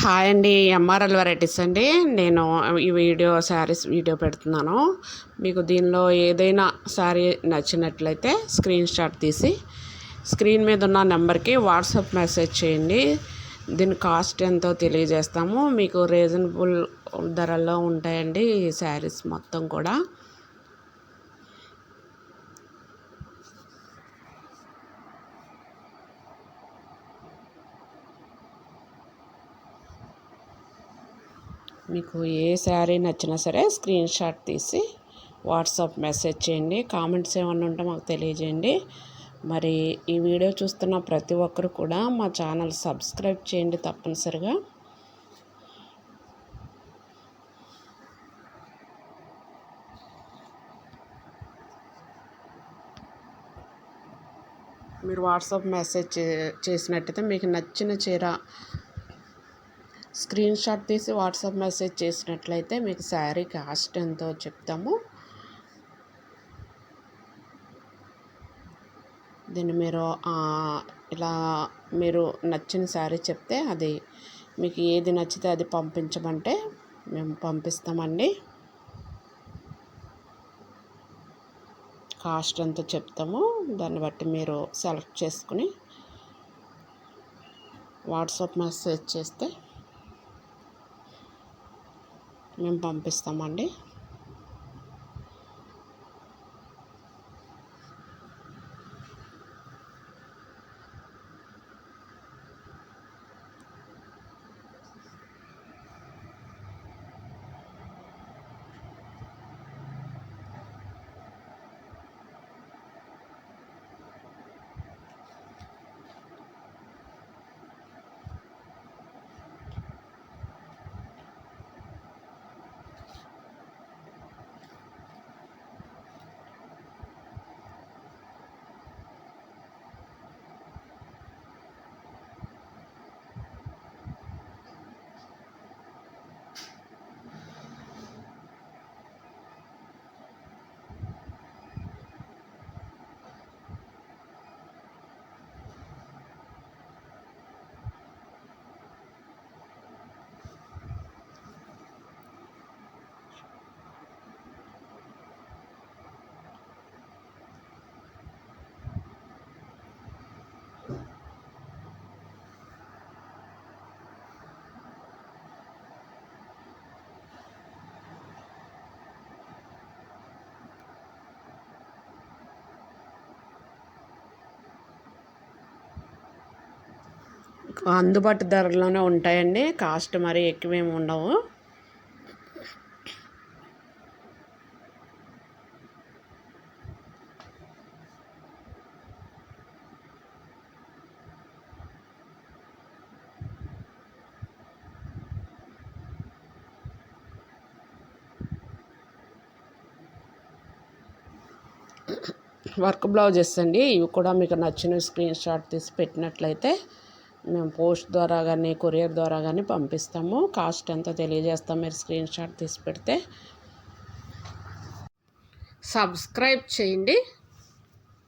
Hi అండి MRL varieties అండి. నేను ఈ వీడియో శారీస్ వీడియో పెడుతున్నాను. మీకు దీనిలో ఏదైనా శారీ నచ్చినట్లయితే స్క్రీన్ షాట్ తీసి స్క్రీన్ మీద ఉన్న నెంబర్కి వాట్సాప్ మెసేజ్ చేయండి. దీని కాస్ట్ ఎంతో తెలియజేస్తాము. మీకు రీజనబుల్ ధరల్లో ఉంటాయండి ఈ శారీస్ మొత్తం కూడా. మీకు ఏ శారీ నచ్చినా సరే స్క్రీన్ షాట్ తీసి వాట్సాప్ మెసేజ్ చేయండి. కామెంట్స్ ఏమన్నా ఉంటే మాకు తెలియజేయండి. మరి ఈ వీడియో చూస్తున్న ప్రతి ఒక్కరు కూడా మా ఛానల్ సబ్స్క్రైబ్ చేయండి తప్పనిసరిగా. మీరు వాట్సాప్ మెసేజ్ చేసినట్టయితే మీకు నచ్చిన చీర స్క్రీన్ షాట్ తీసి వాట్సాప్ మెసేజ్ చేసినట్లయితే మీకు శారీ కాస్ట్ ఎంతో చెప్తాము. దీన్ని మీరు ఇలా మీరు నచ్చిన శారీ చెప్తే అది మీకు ఏది నచ్చితే అది పంపించమంటే మేము పంపిస్తామండి. కాస్ట్ ఎంతో చెప్తాము. దాన్ని బట్టి మీరు సెలెక్ట్ చేసుకుని వాట్సాప్ మెసేజ్ చేస్తే మేము పంపిస్తామండి. అందుబాటు ధరలోనే ఉంటాయండి. కాస్ట్ మరీ ఎక్కువేమి ఉండవు. వర్క్ బ్లౌజెస్ అండి. ఇవి కూడా మీకు నచ్చిన స్క్రీన్ షాట్ తీసి పెట్టినట్లయితే మేము పోస్ట్ ద్వారా కానీ కొరియర్ ద్వారా కానీ పంపిస్తాము. కాస్ట్ ఎంత తెలియజేస్తాం మీరు స్క్రీన్ షాట్ తీసి పెడితే. సబ్స్క్రైబ్ చేయండి.